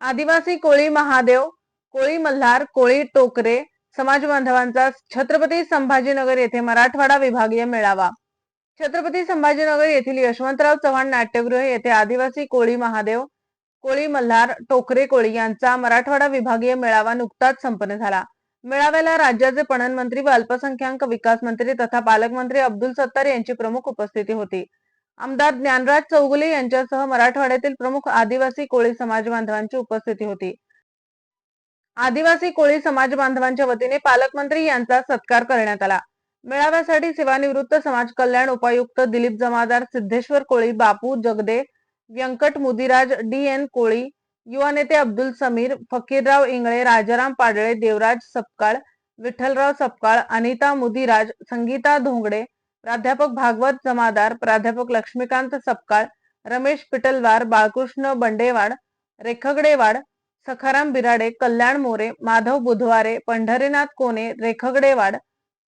आदिवासी कोळी महादेव कोळी मल्हार कोळी टोकरे समाज बांधवांचा छत्रपती संभाजीनगर येथे मराठवाडा विभागीय मेळावा. छत्रपती संभाजीनगर येथील यशवंतराव चव्हाण नाट्यगृह येथे आदिवासी कोळी महादेव कोळी मल्हार टोकरे कोळी यांचा मराठवाडा विभागीय मेळावा नुकताच संपन्न झाला. मेळाव्याला राज्याचे पणन मंत्री व अल्पसंख्याक विकास मंत्री तथा पालकमंत्री अब्दुल सत्तार यांची प्रमुख उपस्थिती होती. आमदार ज्ञानराज चौगुले यांच्यासह मराठवाड्यातील प्रमुख आदिवासी कोळी समाज बांधवांची उपस्थिती होती. आदिवासी कोळी समाज बांधवांच्या वतीने पालकमंत्री यांचा सत्कार करण्यात आला. मेळाव्यासाठी सेवानिवृत्त समाज कल्याण उपायुक्त दिलीप जमादार सिद्धेश्वर कोळी बापू जगदे व्यंकट मुदिराज डी एन कोळी युवा नेते अब्दुल समीर फकीरराव इंगळे राजाराम पाडळे देवराज सपकाळ विठ्ठलराव सपकाळ अनिता मुदिराज संगीता धोंगडे प्राध्यापक भागवत जमादार प्राध्यापक लक्ष्मीकांत सपकाळ रमेश पिटलवार बाळकृष्ण बंडेवाड रेखगडेवाड सखाराम बिराडे कल्याण मोरे माधव बुधवारे पंढरीनाथ कोणे रेखगडेवाड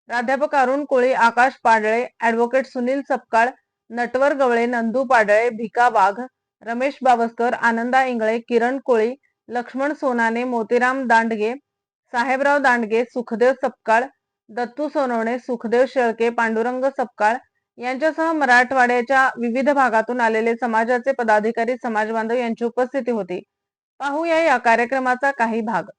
प्राध्यापक अरुण कोळी आकाश पाडळे ऍडव्होकेट सुनील सपकाळ नटवर गवळे नंदू पाडळे भिका वाघ रमेश बावस्कर आनंदा इंगळे किरण कोळी लक्ष्मण सोनाने मोतीराम दांडगे साहेबराव दांडगे सुखदेव सपकाळ दत्तू सोनवणे सुखदेव शेळके पांडुरंग सपकाळ यांच्यासह मराठवाड्याच्या विविध भागातून आलेले समाजाचे पदाधिकारी समाज बांधव यांची उपस्थिती होती. पाहूया या कार्यक्रमाचा काही भाग.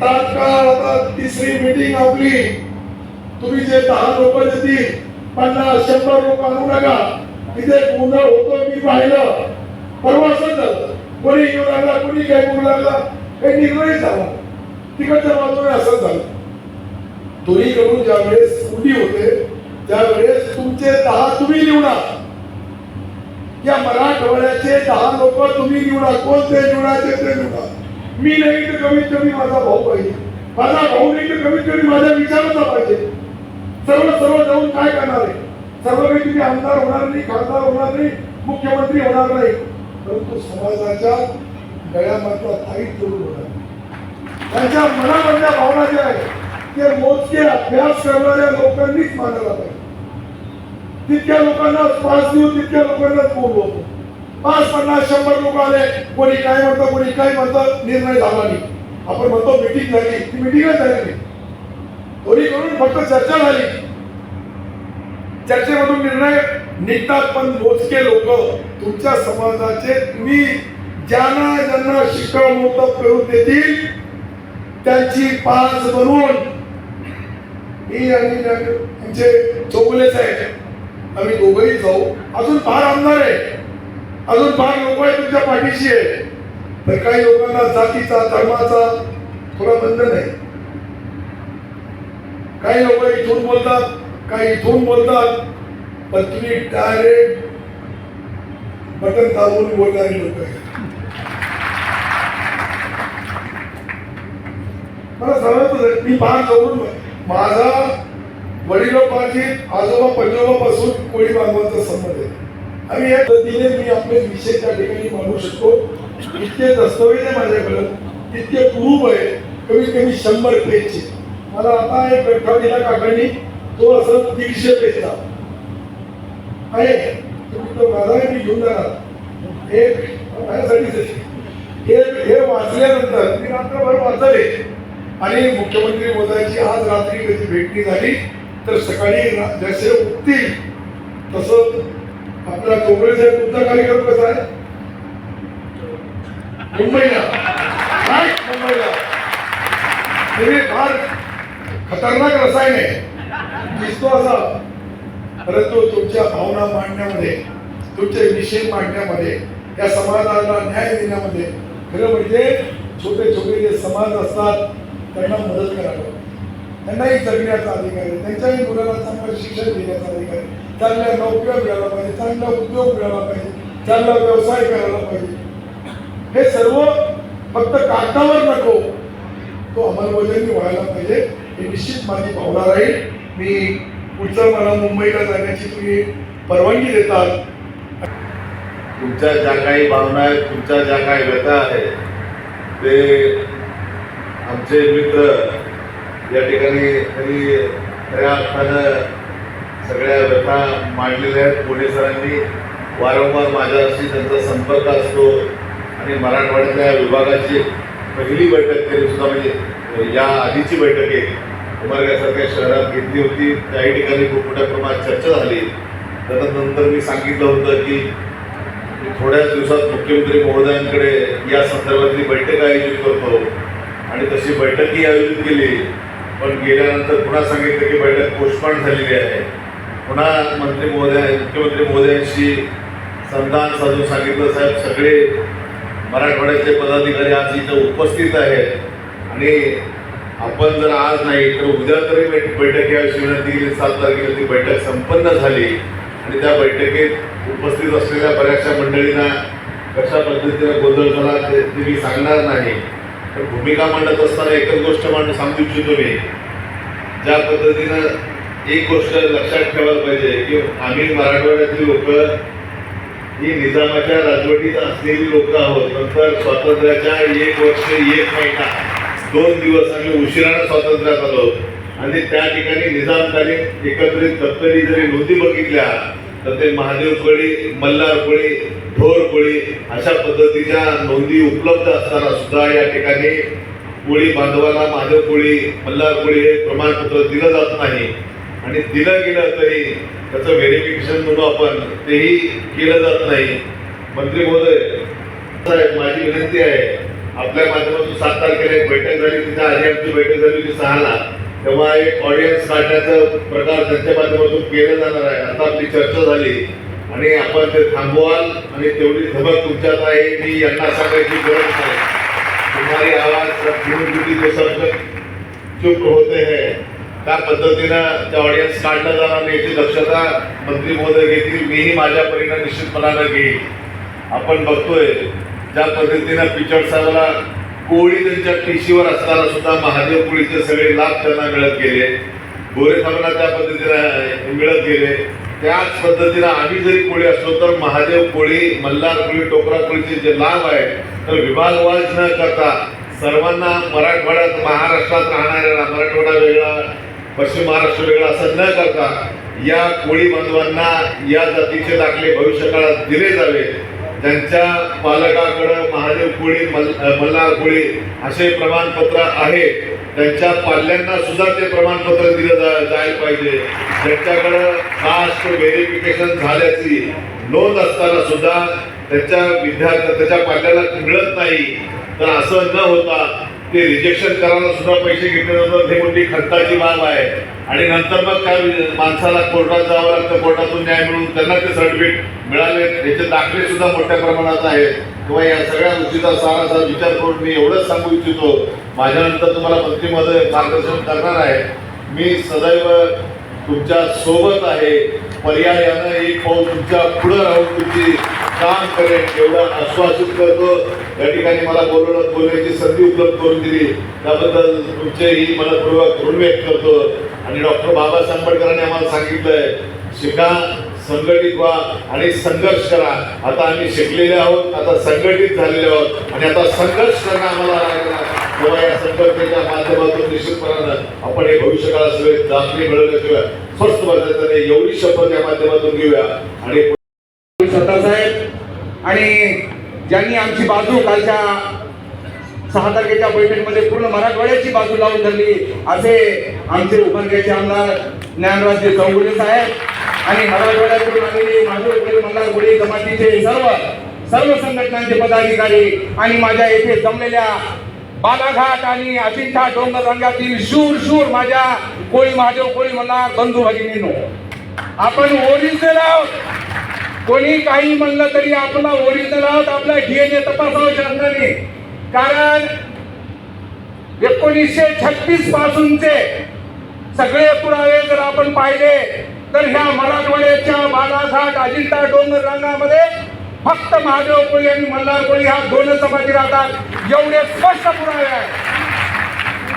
तात्काळ आता तिसरी मीटिंग आपली. तुम्ही जे दहा लोक देतील पन्नास शंभर लोक आणू नका. तिथे गोंधळ होतो मी पाहिलं. परवा असं झालं कोणी येऊ लागला कोणी काय बोलू लागला? काही निर्णय झाला. तिकडच्या बाजूने असं झालं. दोन्ही ज्या वेळेस उडी होते त्यावेळेस तुमचे दहा तुम्ही निवडा. या मराठवाड्याचे दहा लोक तुम्ही निवडा. कोणते निवडायचे ते निवडा. मी नाही तर कमीत कमी माझा भाऊ पाहिजे. माझा भाऊ नाही तर कमीत कमी माझ्या विचाराचा पाहिजे. सर्व सर्व जाऊन काय करणार आहे? सर्व काही तुम्ही आमदार होणार नाही खासदार होणार नाही मुख्यमंत्री होणार नाही. परंतु समाजाच्या गळ्यामधला ताईत जोडून होणार त्यांच्या मनामधल्या भावना ज्या आहेत ते मोजके अभ्यास करणाऱ्या लोकांनीच मानायला पाहिजे. तितक्या लोकांना पाच देऊ तितक्या लोकांनाच होतो पाच पन्नास शंभर लोक आले कोणी काय म्हणतं कोणी काय म्हणतं निर्णय झाला नाही. आपण म्हणतो मिटिंग झाली. ती मिटिंगच झाली नाही. करून फक्त चर्चा झाली. चर्चेमधून निर्णय निघतात पण मोजके लोक तुमच्या समाजाचे तुम्ही ज्यांना ज्यांना शिक्कामोर्तब करून देतील त्यांची पाच बनवून मी आणि आमचे चौगुले साहेब आम्ही दोघंही जाऊ. अजून फार आमदार आहे. अजून फार लोक आहे तुमच्या पाठीशी आहे. तर काही लोकांना जातीचा धर्माचा थोडा बंधन आहे काही लोक इथून बोलतात काही इथून बोलतात पण तुम्ही डायरेक्ट बटन दाबून बोलणारी लोक आहेत. मला सांगायचं मी फार जवळून माझा वडिलोपार्जित आजोबा पंजोबापासून कोळी बांधवांचा संबंध आहे. आणि या पद्धतीने मी आपले विषय त्या ठिकाणी मांडू शकतो. इतके दस्तवेज आहे माझ्याकडं इतके प्रूफ आहे कमीत कमी शंभर पेजचे. मला आता एक प्रकार दिला काकांनी तो असं दीडशे पेजचा. आहे. तुम्ही तो माझा मी घेऊन जाणार. एक माझ्यासाठीच हे हे वाचल्यानंतर मी रात्रभर वाचले. आणि मुख्यमंत्री मोदयांची आज रात्री कधी भेटणी झाली तर सकाळी जसे उठतील तसं आपला चोपडे साहेब तुमचा कार्यक्रम कसा आहे? मुंबईला. मुंबईला? हे फार खतरनाक रसायन आहे. दिसतो असा. परंतु तुमच्या भावना मांडण्यामध्ये तुमचे विषय मांडण्यामध्ये या समाजाला न्याय देण्यामध्ये खरं म्हणजे छोटे छोटे जे समाज असतात त्यांना मदत करावं. त्यांनाही जगण्याचा अधिकार आहे. त्यांच्याही मुलाला चांगलं शिक्षण देण्याचा अधिकार आहे. चांगल्या नोकऱ्या मिळायला पाहिजे चांगला उद्योग मिळाला पाहिजे चांगला व्यवसाय करायला पाहिजे. हे सर्व फक्त कागदावर नको. तो अंमलबजावणी व्हायला पाहिजे. हे निश्चित माझी भावना राहील. मी पुढचं मला मुंबईला जाण्याची तुम्ही परवानगी देतात. तुमच्या ज्या काही भावना आहेत तुमच्या ज्या काही व्यथा आहेत ते आमचे मित्र या ठिकाणी तरी खऱ्या अर्थानं सगळ्या व्यथा मांडलेल्या आहेत. पोलिसांनी वारंवार माझ्याशी त्यांचा संपर्क असतो आणि मराठवाड्यातल्या विभागाची पहिली बैठक तरी सुद्धा म्हणजे या आधीची बैठक एक उमरगासारख्या शहरात घेतली होती. त्याही ठिकाणी खूप मोठ्या प्रमाणात चर्चा झाली. त्यानंतर मी सांगितलं होतं की थोड्याच दिवसात मुख्यमंत्री महोदयांकडे या संदर्भातली बैठक आयोजित करतो. आणि तशी बैठकही आयोजित केली. पण गेल्यानंतर पुन्हा सांगितलं की बैठक पोस्टपॉन झालेली आहे. पुन्हा मंत्री महोदया मुख्यमंत्री महोदयांशी संधान साधून सांगितलं साहेब सगळे मराठवाड्याचे पदाधिकारी आज इथं उपस्थित आहेत. आणि आपण जर आज नाही तर उद्या तरी बैठ- बैठक याविषयी विनंती केली सात तारखेला ती बैठक संपन्न झाली. आणि त्या बैठकीत उपस्थित असलेल्या बऱ्याचशा मंडळींना कशा पद्धतीने गोंधळ झाला ते मी सांगणार नाही. भूमिका मांडत असताना एकच गोष्ट मांड सांगू इच्छितो मी. ज्या पद्धतीनं एक गोष्ट लक्षात ठेवायला पाहिजे की आम्ही मराठवाड्यातली लोक ही निजामाच्या राजवटीत असलेली लोक आहोत. नंतर स्वातंत्र्याच्या एक वर्ष एक महिना दोन दिवस आम्ही उशिरानं स्वातंत्र्यात आलो. आणि त्या ठिकाणी निजामकालीन एकत्रित दप्तरी जरी नोंदी बघितल्या तर ते महादेव कोळी मल्हार कोळी ढोर कोळी अशा पद्धतीच्या नोंदी उपलब्ध असताना सुद्धा या ठिकाणी कोळी बांधवाला महादेव कोळी मल्हार कोळी हे प्रमाणपत्र दिलं जात नाही. आणि दिलं गेलं तरी त्याचं व्हेरिफिकेशन म्हणून आपण तेही केलं जात नाही. मंत्री महोदय साहेब माझी विनंती आहे आपल्या माध्यमातून सात तारखेला एक बैठक झाली तिथे आधी आमची बैठक झाली होती सहाला. तेव्हा एक ऑडियन्स काढण्याचा प्रकार त्यांच्या माध्यमातून केला जाणार आहे. आता आपली चर्चा झाली आणि आपण ते थांबवाल आणि तेवढी धमक तुमच्यात आहे मी यांना सांगायची गरज नाही. तुम्हाला आवाज सब ड्यूटी होते है. त्या पद्धतीनं त्या ऑडियन्स काढलं जाणार नाही याची दक्षता मंत्री महोदय घेतील. मीही माझ्या परीनं निश्चितपणानं घेईल. आपण बघतोय ज्या पद्धतीनं पिचड साहेबाला कोळी त्यांच्या टिशीवर असताना सुद्धा महादेव कोळीचे सगळे लाभ त्यांना मिळत गेले. गोरे साहेबांना त्या पद्धतीने मिळत गेले. त्याच पद्धतीनं आम्ही जरी कोळी असलो तर महादेव कोळी मल्हार कोळी टोकरा कोळीचे जे लाभ आहेत तर विभागवाज न करता सर्वांना मराठवाड्यात महाराष्ट्रात राहणाऱ्याला मराठवाडा वेगळा पश्चिम महाराष्ट्र वेगळा असं न करता या कोळी बांधवांना या जातीचे दाखले भविष्यकाळात दिले जावे. त्यांच्या पालकाकडं महादेव कोळी मल मल्हार कोळी असे प्रमाणपत्र आहे. त्यांच्या पाल्यांना सुद्धा ते प्रमाणपत्र दिलं जा जायला पाहिजे. त्यांच्याकडं कास्ट व्हेरिफिकेशन झाल्याची नोंद असताना सुद्धा त्याच्या विद्यार्थ्या त्याच्या पाल्याला मिळत नाही. तर असं न होता ते रिजेक्शन करायला सुद्धा पैसे घेतले जातात. हे मोठी खर्चाची बाब आहे. आणि नंतर मग काय माणसाला कोर्टात जावं लागतं कोर्टातून न्याय मिळून त्यांना ते सर्टिफिकेट मिळाले. याचे दाखले सुद्धा मोठ्या प्रमाणात आहेत. किंवा या सगळ्या गोष्टीचा साराचा विचार करून मी एवढंच सांगू इच्छितो. माझ्यानंतर तुम्हाला मंत्रीमध्ये मार्गदर्शन करणार आहे. मी सदैव तुमच्यासोबत आहे. पर्यायानं एक पाऊल तुमच्या पुढं राहून तुमची काम करेन. एवढं आश्वासित करतो. या ठिकाणी मला बोलवण्यात बोलण्याची संधी उपलब्ध करून दिली. त्याबद्दल तुमचेही मनपूर्वक ऋण व्यक्त करतो. आणि डॉक्टर बाबासाहेब आंबेडकरांनी आम्हाला सांगितलंय शिका संघटित व्हा आणि संघर्ष करा. आता आम्ही शिकलेले आहोत आता संघटित झालेले आहोत आणि आता संघर्ष करणं आम्हाला तेव्हा या संघटनेच्या माध्यमातून निश्चितपणानं आपण हे भविष्यकाळात सगळे दाखले मिळवल्याशिवाय स्वस्थ बसायचं नाही एवढी शपथ या माध्यमातून घेऊया. आणि स्वतः साहेब आणि ज्यांनी आमची बाजू कालच्या सहा तारखेच्या बैठकीमध्ये पूर्ण मराठवाड्याची बाजू लावून धरली. असे आमचे उपनगरचे आमदार ज्ञानराजे चौगुले साहेब आणि मराठवाड्यातून आलेले माझे उपरी मल्हार गुढी जमातीचे सर्व सर्व संघटनांचे पदाधिकारी आणि माझ्या येथे जमलेल्या बालाघाट आणि अजिंठा डोंगर रंगातील शूर शूर माझ्या कोळी महादेव कोळी मल्हार बंधू भगिनीनो. आपण ओरिजिनल आहोत. कोणी काही म्हणलं तरी आपला ओरिजिनल आहोत. आपला डीएनए तपासावं शासनाने. कारण एकोणीसशे छत्तीस पासूनचे सगळे पुरावे जर आपण पाहिले तर ह्या मराठवाड्याच्या बालाघाट अजिंठा डोंगर रांगामध्ये फक्त महादेव कोळी आणि मल्हार कोळी ह्या दोनच समाधी राहतात. एवढे स्पष्ट पुरावे आहेत.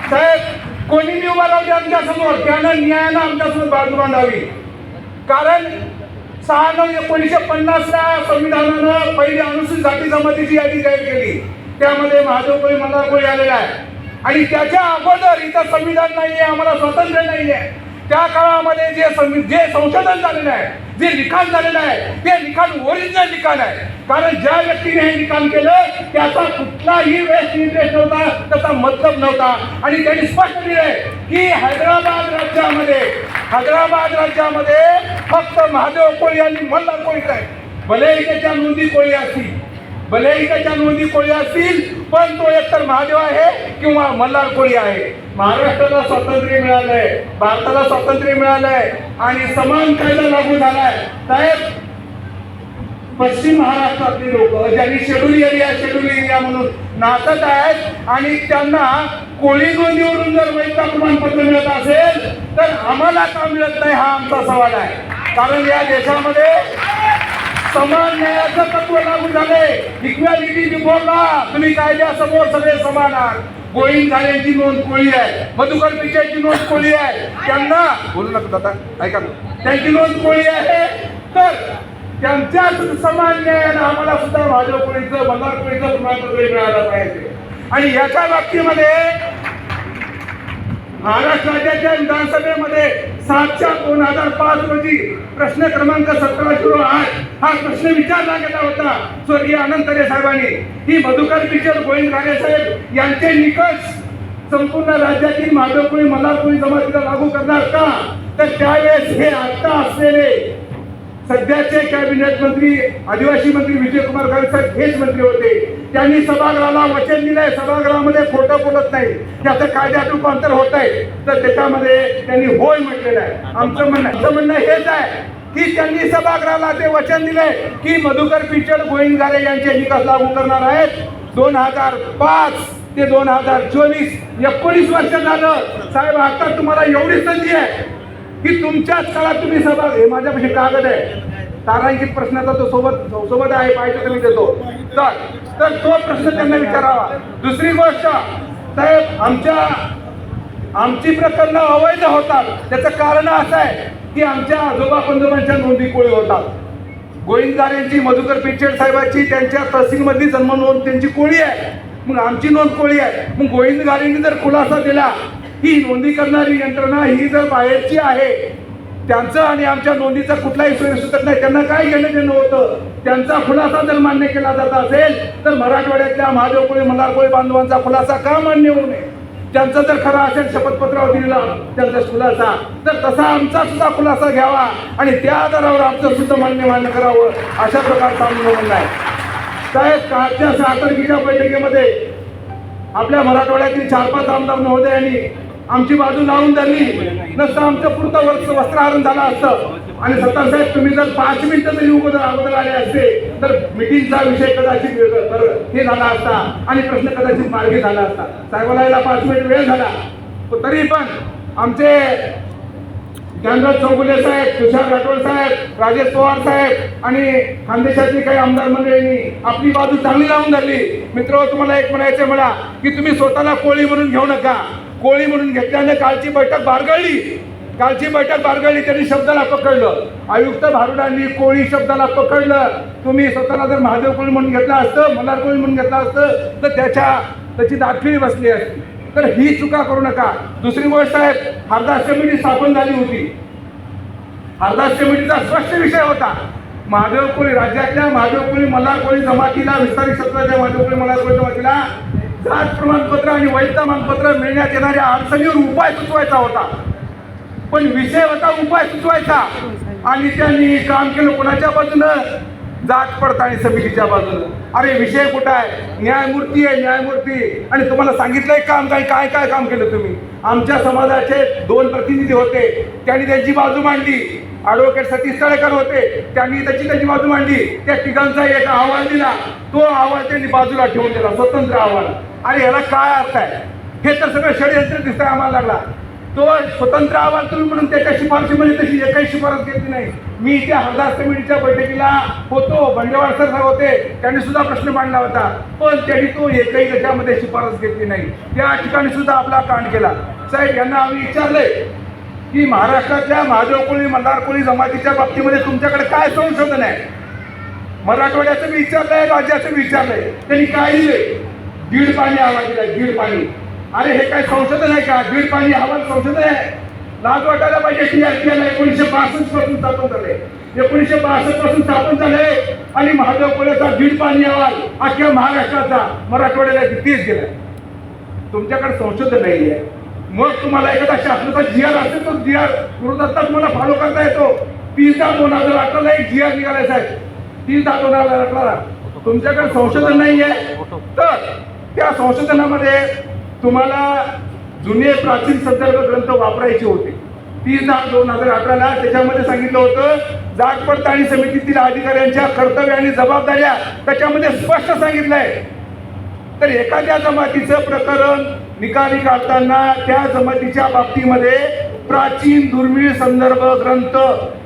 साहेब कोणी मी उभा राहते आमच्यासमोर त्यानं न्यायानं आमच्यासमोर बाजू मांडावी. कारण सहा नऊ एकोणीसशे पन्नासला संविधानानं पहिली अनुसूचित जाती जमातीची यादी जाहीर केली. त्यामध्ये महादेव कोळी मल्हार कोळी आलेला आहे. आणि त्याच्या अगोदर इथं संविधान नाही आहे आम्हाला स्वातंत्र्य नाही आहे त्या काळामध्ये जे सं- जे संशोधन झालेलं आहे जे लिखाण झालेलं आहे ते लिखाण ओरिजिनल लिखाण आहे. कारण ज्या व्यक्तीने हे लिखाण केलं त्याचा कुठलाही वेस्ट इंटरेस्ट नव्हता त्याचा मतलब नव्हता. आणि त्यांनी स्पष्ट दिले की हैदराबाद राज्यामध्ये हैदराबाद राज्यामध्ये फक्त महादेव कोळी आणि मल्हार कोळी आहे भले त्याच्या नोंदी कोळी असतील भलेही त्याच्या नोंदी कोळी असतील पण तो एकतर महादेव आहे किंवा मल्हार कोळी आहे. महाराष्ट्राला स्वातंत्र्य मिळालंय भारताला स्वातंत्र्य मिळालंय आणि समान कायदा लागू झालाय. साहेब पश्चिम महाराष्ट्रातली लोक ज्यांनी शेड्यूल एरिया शेड्यूल एरिया म्हणून नाचत आहेत आणि त्यांना कोळी नोंदीवरून जर वैध प्रमाणपत्र मिळत असेल तर आम्हाला का मिळत नाही हा आमचा सवाल आहे. कारण या देशामध्ये समान न्यायाचं तत्व लागू झाले. इक्वॅलिटी बिफोर लॉ तुम्ही कायद्यासमोर सगळे समान आहात. कोळी झालेची नोंद कोळी आहे. मधुकर पिचायची नोंद कोळी आहे. त्यांना बोलू नका दादा ऐका ना. त्यांची नोंद कोळी आहे. तर त्यांच्या समान न्यायानं आम्हाला सुद्धा भाजप कोळीचं बंगाल कोळीचं प्रमाणपत्र मिळालं पाहिजे. आणि याच्या बाबतीमध्ये महाराष्ट्र राज्याच्या विधानसभेमध्ये सातच्या दोन हजार पाच रोजी प्रश्न क्रमांक सतरा झिरो आठ हा प्रश्न विचारला गेला होता स्वर्गीय अनंतरे साहेबांनी. ही मधुकर पिचर गोविंद राणे साहेब यांचे निकष संपूर्ण राज्यातील माधवपुरी मल्हारपुरी जमातीला लागू करणार का? तर त्यावेळेस हे आता असलेले सध्याचे कॅबिनेट मंत्री आदिवासी मंत्री विजयकुमार गावित साहेब हेच मंत्री होते. त्यांनी सभागृहाला वचन दिलंय सभागृहामध्ये खोटं बोलत नाही. त्याचं कायद्यात रूपांतर होत आहे तर त्याच्यामध्ये त्यांनी होय म्हटलेलं आहे. आमचं म्हणणं आमचं म्हणणं हेच आहे की त्यांनी सभागृहाला ते वचन दिलंय की मधुकर पिचड गोविंदगारे यांचे निकष लागू करणार आहेत. दोन हजार पाच ते दोन हजार चोवीस एकोणीस वर्ष झालं. साहेब आता तुम्हाला एवढी संधी आहे की तुमच्याच काळात तुम्ही सभा हे माझ्यापाशी कागद आहे. तारांकित प्रश्नाचा तो सोबत सोबत आहे पाहिजे तर मी देतो. तर तर तो प्रश्न त्यांना विचारावा. दुसरी गोष्ट साहेब आमच्या आमची प्रकरणं अवैध होतात. त्याचं कारण असं आहे की आमच्या आजोबा पंजोबांच्या नोंदी कोळी होतात. गोविंदगार मधुकर पिचेड साहेबांची त्यांच्या तहसीलमधली जन्म नोंद त्यांची कोळी आहे. मग आमची नोंद कोळी आहे. मग गोविंदगारेंनी जर खुलासा दिला ही नोंदी करणारी यंत्रणा ही जर बाहेरची आहे त्यांचं आणि आमच्या नोंदीचा कुठलाही सोय सुचत नाही. त्यांना काय घेणं देणं होतं? त्यांचा खुलासा जर मान्य केला जात असेल तर मराठवाड्यातल्या महादेव कोळी मल्हार कोळी बांधवांचा खुलासा का मान्य होऊ नये? त्यांचा जर खरा असेल शपथपत्रावर दिलेला त्यांचा खुलासा. तर तसा आमचा सुद्धा खुलासा घ्यावा आणि त्या आधारावर आमचं सुद्धा मान्य मान्य करावं अशा प्रकारचा आमचं म्हणणं आहे. साहेब कालच्या सहा बैठकीमध्ये आपल्या मराठवाड्यातील चार पाच आमदार महोदयांनी आमची बाजू लावून धरली नसतं आमचं पुरतं वर्ष वस्त्रहरण झालं असतं. आणि सत्तार साहेब तुम्ही जर पाच मिनिटं जरी अगोदर अगोदर आले असते तर मिटिंगचा विषय कदाचित बरं हे झाला असता. आणि प्रश्न कदाचित मार्गी झाला असता. साहेबाला यायला पाच मिनिट वेळ झाला. तरी पण आमचे ज्ञानराज चौगुले साहेब तुषार राठोड साहेब राजेश पवार साहेब आणि खानदेशातली काही आमदार मंडळींनी आपली बाजू चांगली लावून धरली. मित्र तुम्हाला एक म्हणायचं मला की तुम्ही स्वतःला कोळी म्हणून घेऊ नका. कोळी म्हणून घेतल्याने कालची बैठक बारगळली. कालची बैठक बारगळली त्यांनी शब्दाला पकडलं. आयुक्त भारुडांनी कोळी शब्दाला पकडलं. तुम्ही स्वतःला जर महादेव कोळी म्हणून घेतलं असतं मल्हार कोळी म्हणून घेतलं असतं तर त्याच्या त्याची दाखली बसली असती. तर ही चुका करू नका. दुसरी गोष्ट आहे हरदास कमिटी स्थापन झाली होती. हरदास कमिटीचा स्पष्ट विषय होता. महादेव कोळी राज्यातल्या महादेव कोळी मल्हार कोळी जमातीला विस्तारित क्षेत्राच्या महादेव कोळी मल्हार कोळी जमातीला. जात प्रमाणपत्र आणि वैध प्रमाणपत्र मिळण्यात येणाऱ्या अडचणीवर उपाय सुचवायचा होता. पण विषय होता उपाय सुचवायचा. आणि त्यांनी काम केलं कोणाच्या बाजूनं? जात पडताळणी समितीच्या बाजूनं. अरे विषय कुठं आहे? न्यायमूर्ती आहे न्यायमूर्ती. आणि तुम्हाला सांगितलंय काम काय काय काय काम केलं तुम्ही? आमच्या समाजाचे दोन प्रतिनिधी होते. त्यांनी त्यांची बाजू मांडली. ॲडव्होकेट सतीश तळेकर होते. त्यांनी त्याची त्याची बाजू मांडली. त्या तिघांचा एक अहवाल दिला. तो अहवाल त्यांनी बाजूला ठेवून दिला. स्वतंत्र अहवाल. आणि याला काय अर्थ आहे? हे तर सगळं षडयंत्र दिसतंय आम्हाला लागला. तो स्वतंत्र अहवाल तुम्ही म्हणून त्याच्या शिफारशीमध्ये म्हणजे तशी एकही शिफारस घेतली नाही. मी इथे हरदास कमिटीच्या बैठकीला होतो बंडेवाड सर होते त्यांनी सुद्धा प्रश्न मांडला होता. पण त्यांनी तो एकही त्याच्यामध्ये शिफारस घेतली नाही. त्या ठिकाणी सुद्धा आपला कांड केला. साहेब यांना आम्ही विचारलंय की महाराष्ट्राच्या महादेव कोळी मल्हार कोळी जमातीच्या बाबतीमध्ये तुमच्याकडे काय संशोधन आहे? मराठवाड्याचं विचारलंय राज्याचं विचारलंय. त्यांनी काय दिले दीड पाणी आवाज दिलाय दीड पाणी. अरे हे काय संशोधन आहे का? दीड पाणी अहवाल संशोधन आहे. लाज वाटायला पाहिजे टी आर एकोणीसशे बासष्टपासून स्थापन झाले. एकोणीसशे बासष्टपासून स्थापन झाले आणि महादेव कोळेचा दीड पाणी अहवाल अख्ख्या महाराष्ट्राचा मराठवाड्याला तेच गेला तुमच्याकडे संशोधन नाही आहे मग तुम्हाला एखादा शासनाचा जी आर असेल तो जी आर गुरुदत्ता तुम्हाला फॉलो करता येतो. तीस दोन हजार अठराला एक जी आर निघाला साहेब. तीस दोन हजार अठराला. तुमच्याकडे संशोधन नाही आहे तर त्या संशोधनामध्ये तुम्हाला जुने प्राचीन संदर्भ ग्रंथ वापरायचे होते. तीस दहा दोन हजार अठराला त्याच्यामध्ये सांगितलं होतं जात पडताळणी समितीतील अधिकाऱ्यांच्या कर्तव्य आणि जबाबदाऱ्या त्याच्यामध्ये स्पष्ट सांगितलंय तर एखाद्या जमातीचं प्रकरण निकाली काढताना त्या जमातीच्या बाबतीमध्ये प्राचीन दुर्मिळ संदर्भ ग्रंथ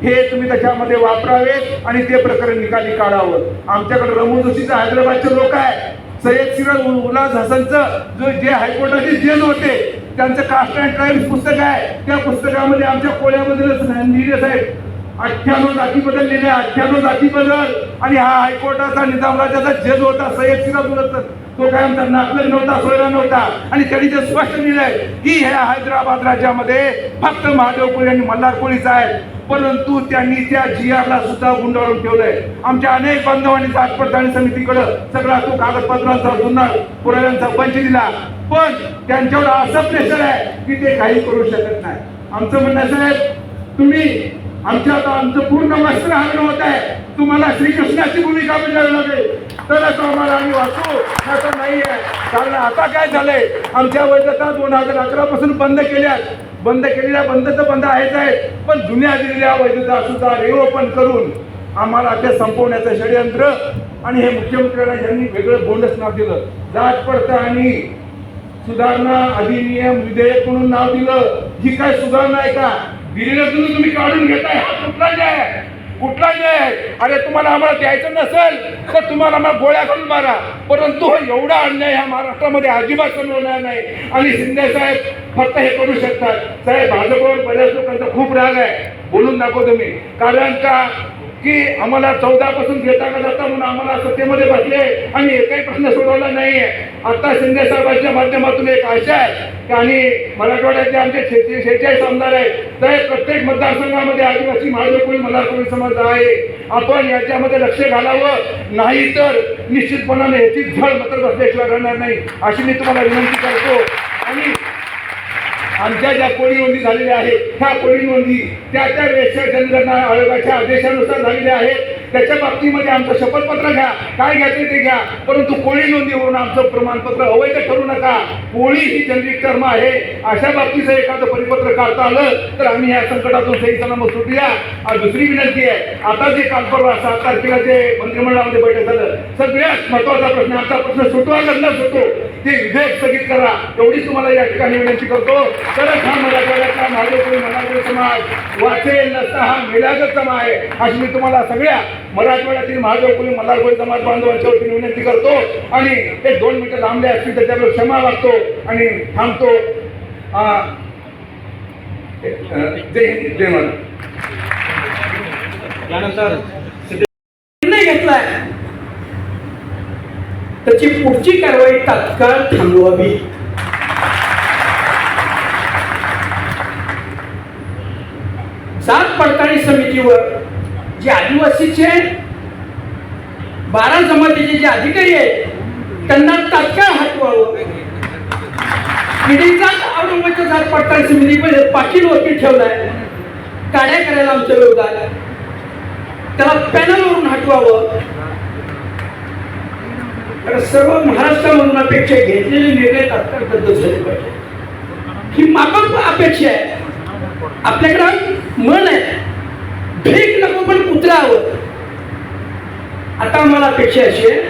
हे तुम्ही त्याच्यामध्ये वापरावेत आणि ते प्रकरण निकाली काढावं. आमच्याकडे रमू जोशीचं हैदराबादचे लोक आहे सय्यद सिराज उल- उल्हास हसनचं जो जे हायकोर्टाचे जेल होते त्यांचं कास्ट अँड ट्राईब्स पुस्तक आहे. त्या पुस्तकामध्ये आमच्या कोळ्याबद्दलच लिहिले साहेब. अठ्ठ्याण्णव जाती बदललेले अठ्ठ्याण्णव जाती बदल. आणि हा हायकोर्टाचा निजाम राजाचा जज होता सय्यद सिराज तो काय आमचा नागरिक नव्हता सोयरा नव्हता. आणि त्यांनी ते स्पष्ट लिहिलंय की ह्या हैदराबाद राज्यामध्ये फक्त महादेवपुरी आणि मल्हार पोलीस आहेत परंतु त्यांनी त्या जी सुद्धा गुंडाळून ठेवलंय. आमच्या अनेक बांधवांनी जात पडताळणी समितीकडं सगळा तो कागदपत्रांचा जुना पुराव्यांचा पंच दिला. पण त्यांच्यावर असं प्रेशर आहे की ते काही करू शकत नाही. आमचं म्हणणं आहे, साहेब तुम्ही आमच्या आता आमचं पूर्ण वस्त्र हरण होत आहे. तुम्हाला श्रीकृष्णाची भूमिका बजावी लागेल. तरच आम्हाला आम्ही वाचू. असं नाही आहे कारण आता काय झालंय? आमच्या वैद्यता दोन हजार अकरा पासून बंद केल्या बंद केलेल्या बंद तर बंद आहेच आहेत. पण जुन्या दिलेल्या वैद्यता सुद्धा रिओपन करून आम्हाला ते संपवण्याचं षडयंत्र आणि हे मुख्यमंत्र्यांना यांनी वेगळं बोंडच नाव दिलं. जात आणि सुधारणा अधिनियम विधेयक म्हणून नाव दिलं. ही काय सुधारणा आहे का? दिलेलं तुम्ही तुम्ही काढून घेताय. हा कुठला न्याय आहे? कुठला न्याय आहे? अरे तुम्हाला आम्हाला द्यायचं नसेल तर तुम्हाला आम्हाला गोळ्या करून मारा. परंतु हा एवढा अन्याय ह्या महाराष्ट्रामध्ये अजिबात सहन होणार नाही. आणि शिंदे साहेब फक्त हे करू शकतात. साहेब भाजपवर बऱ्याच लोकांचा खूप राग आहे. बोलून दाखवतो मी. कारण का? की आम्हाला चौदा पासून घेता का जाता म्हणून आम्हाला सत्तेमध्ये बसले. आणि एकही प्रश्न सोडवला नाहीये आता शिंदे साहेबांच्या माध्यमातून एक आशा आहे की आणि मराठवाड्याचे आमचे शेहेचाळीस शेहेचाळीस आमदार आहेत. तर प्रत्येक मतदारसंघामध्ये आदिवासी महाजकोळी मल्हारकोळी समाज आहे. आपण याच्यामध्ये लक्ष घालावं. नाही तर निश्चितपणाने ह्याची झळ मात्र बसल्याशिवाय राहणार नाही. अशी मी तुम्हाला विनंती करतो. आणि आमच्या ज्या कोळी नोंदी झालेल्या आहेत त्या कोळी नोंदी त्या त्या वेळच्या जनगणना आयोगाच्या आदेशानुसार झालेल्या आहेत. त्याच्या बाबतीमध्ये आमचं शपथपत्र घ्या. काय घ्यायचं ते घ्या. परंतु कोळी नोंदीवरून आमचं प्रमाणपत्र अवैध ठरू नका. कोळी ही जनरिक टर्म आहे. अशा बाबतीचं एखादं परिपत्र काढता आलं तर आम्ही या संकटातून सही सलामत सुटूया आणि दुसरी विनंती आहे. आता जे काल परवा सात तारखेला जे मंत्रिमंडळामध्ये बैठक झालं सगळ्यात महत्त्वाचा प्रश्न आमचा प्रश्न सुटवा न सुटतो ते विधेयक स्थगित करा. एवढीच तुम्हाला या ठिकाणी विनंती करतो. तरच हा मराठवाड्याचा महादेवपुरी मराठवाडी समाज वाचेल नसता हा मिलागत समाज आहे. अशी मी तुम्हाला सगळ्या मराठवाड्यातील महादेवपुरी मल्हारकोळी समाज बांधवांच्या वतीने विनंती करतो आणि एक दोन मिनिटं लांबले असतील तर त्यावर क्षमा लागतो आणि थांबतो. आ, जय हिंद जय महाराज. निर्णय घेतलाय. त्याची पुढची कारवाई तात्काळ थांबवावी. जात पडताळणी समितीवर जे आदिवासीचे बारा जमातीचे जे अधिकारी आहेत त्यांना तात्काळ हटवावं पिढीचा औरंगाबादच्या जात पडताळणी समितीमध्ये पाटील वकील ठेवलाय. काड्या करायला आमच्या विरोधात त्याला पॅनलवरून हटवावं. सर्व महाराष्ट्रामधून अपेक्षा घेतलेले निर्णय तात्काळ रद्द झाले पाहिजे ही मागं अपेक्षा आहे. आपल्याकडं मन आहे. भीक नको पण उतरावं आता मला अपेक्षा अशी आहे.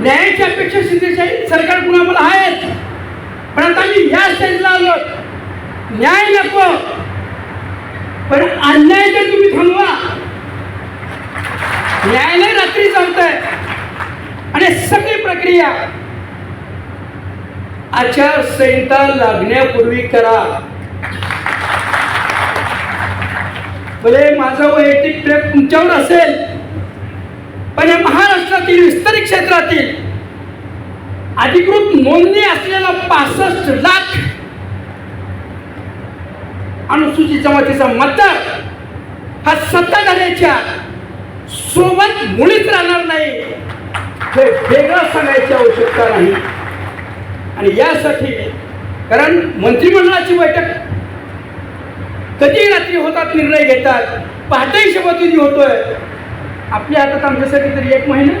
न्यायाची अपेक्षा सरकार कुणा मला आहेत. पण आता मी ह्या स्टेजला आलो. न्याय नको. पण अन्याय तर तुम्ही थांबवा. न्यायालय रात्री चालतंय. आणि सगळी प्रक्रिया. आचारसंहिता लागण्यापूर्वी करा. भले माझा वैयक्तिक प्रेम तुमच्यावर असेल पण या महाराष्ट्रातील विस्तारित क्षेत्रातील अधिकृत नोंदणी असलेला पासष्ट लाख अनुसूचित जमातीचा मतदार हा सत्ताधाऱ्याच्या सोबत मुळीच राहणार नाही. हे वेगळं सांगायची आवश्यकता नाही. आणि यासाठी कारण मंत्रिमंडळाची बैठक कधी रात्री होतात निर्णय घेतात? पहाटे शपथविधी होतोय. आपल्या हातात आमच्यासाठी तरी एक महिना.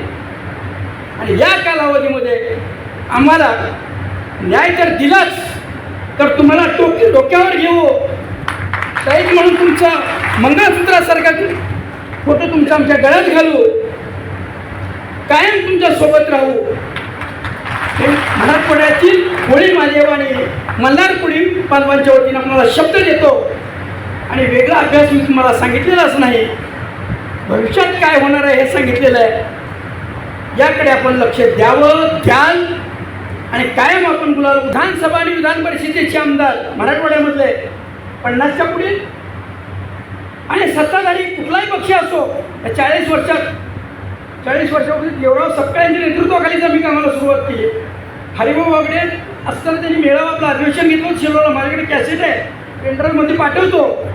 आणि या कालावधीमध्ये आम्हाला न्याय जर दिलाच तर तुम्हाला टोक डोक्यावर घेऊ. साईज म्हणून तुमचा मंगळसूत्रासारखा फोटो तुमचा आमच्या गळ्यात घालू. कायम तुमच्यासोबत राहू. मराठवाड्यातील होळी महादेवाने मल्हारपुळी पालवांच्या वतीने आपल्याला शब्द देतो. आणि वेगळा अभ्यास मी तुम्हाला सांगितलेलाच नाही. भविष्यात काय होणार आहे हे सांगितलेलं आहे. याकडे आपण लक्ष द्यावं द्याल आणि कायम आपण बोलावं. विधानसभा आणि विधान परिषदेचे आमदार मराठवाड्यामधले पन्नासच्या पुढे आणि सत्ताधारी कुठलाही पक्ष असो या चाळीस वर्षात चाळीस वर्षापूर्वी देवराव सपकाळ्यांच्या नेतृत्वाखालीच आम्ही कामाला सुरुवात केली. हरिभाऊ बागडे असताना त्यांनी मेळावा आपलं अधिवेशन घेतलं. होतं शिरोला माझ्याकडे कॅसेट आहे पेंड्राईव्हमध्ये पाठवतो.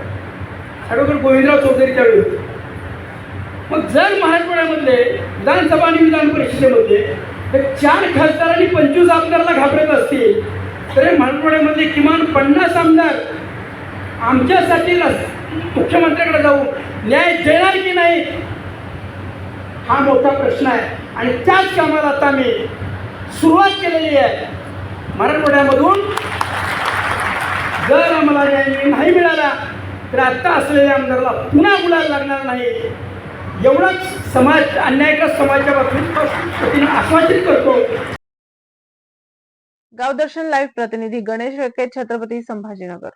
ॲडव्होकेट गोविंदराव चौधरी वेळी होते. मग जर मराठवाड्यामधले विधानसभा आणि विधान परिषदेमध्ये हे चार खासदार आणि पंचवीस आमदारला घाबरत असतील तर हे किमान पन्नास आमदार आमच्यासाठी मुख्यमंत्र्याकडे जाऊन न्याय देणार की नाही हा मोठा प्रश्न आहे आणि त्याच कामाला आता मी सुरुवात केलेली आहे मराठवाड्यामधून जर आम्हाला न्याय नाही मिळाला तर आत्ता असलेल्या आमदाराला पुन्हा बोलायला लागणार नाही. एवढाच समाज अन्यायग्रस्त समाजाच्या बाबतीत आश्वासित करतो. गावदर्शन लाईव्ह प्रतिनिधी गणेश रेखे छत्रपती संभाजीनगर.